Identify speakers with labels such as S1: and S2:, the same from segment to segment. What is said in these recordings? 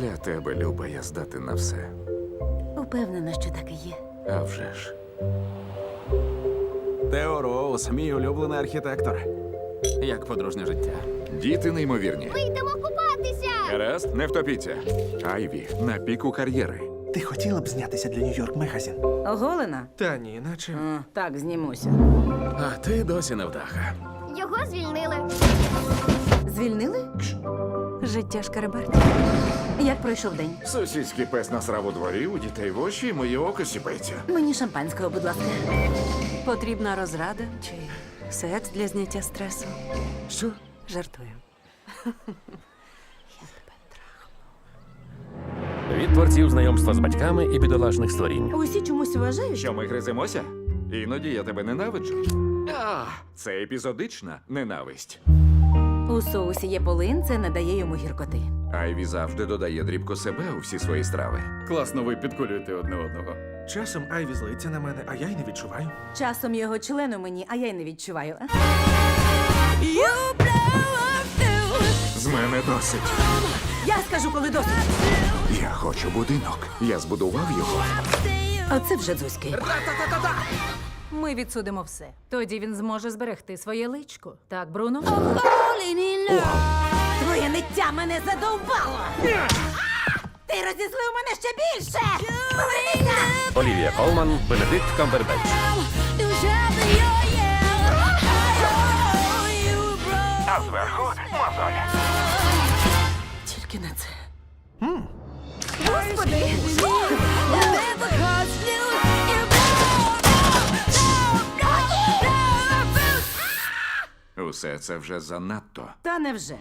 S1: Для тебе, Люба, я здатен на все.
S2: Упевнена, що так і є.
S1: А вже ж.
S3: Тео Роуз, мій улюблений архітектор. Як подружнє життя.
S1: Діти неймовірні.
S4: Ми йдемо купатися!
S1: Гаразд, не втопіться. Айві на піку кар'єри.
S5: Ти хотіла б знятися для Нью-Йорк Мегазін?
S2: Оголена?
S5: Та ні, наче.
S2: А, так, знімуся.
S3: А ти досі невдаха.
S4: Його звільнили.
S2: Звільнили?
S6: Життя шкареберть.
S2: Як пройшов день?
S1: Сусідський пес насрав у дворі, у дітей в очі, і моє око сіпається.
S2: Мені шампанського, будь ласка.
S6: Потрібна розрада чи секс для зняття стресу.
S1: Що?
S6: Жартую.
S7: Від творців знайомства з батьками і бідолашних створінь.
S2: Усі чомусь вважають.
S1: Що ми гриземося? Іноді я тебе ненавиджу. А, це епізодична ненависть.
S2: У соусі є полин, це надає йому гіркоти.
S1: Айві завжди додає дрібко себе у всі свої страви.
S3: Класно ви підколюєте одне одного.
S5: Часом Айві злиться на мене, а я й не відчуваю.
S2: Часом його члену мені, а я й не відчуваю.
S1: З мене досить.
S2: Я скажу, коли досить.
S1: Я хочу будинок. Я збудував його.
S2: Оце вже дзузьки.
S8: Ми відсудимо все. Тоді він зможе зберегти своє личко. Так, Бруно?
S2: Твоє ниття мене задовбало! Ти розізлив мене ще більше! Повернися!
S7: Олівія Колман, Бенедикт Камбербетч.
S1: А зверху мозоль.
S2: Тільки не це.
S1: Усе це вже занадто.
S2: Та невже.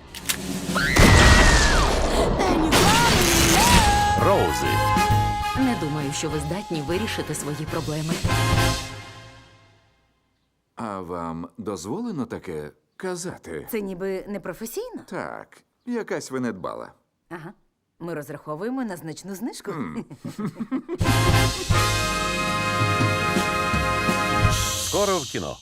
S7: Роузи.
S8: Не думаю, що ви здатні вирішити свої проблеми.
S1: А вам дозволено таке казати?
S2: Це ніби непрофесійно.
S1: Так, якась ви недбала.
S2: Ага. Ми розраховуємо на значну знижку.
S7: Скоро в кіно.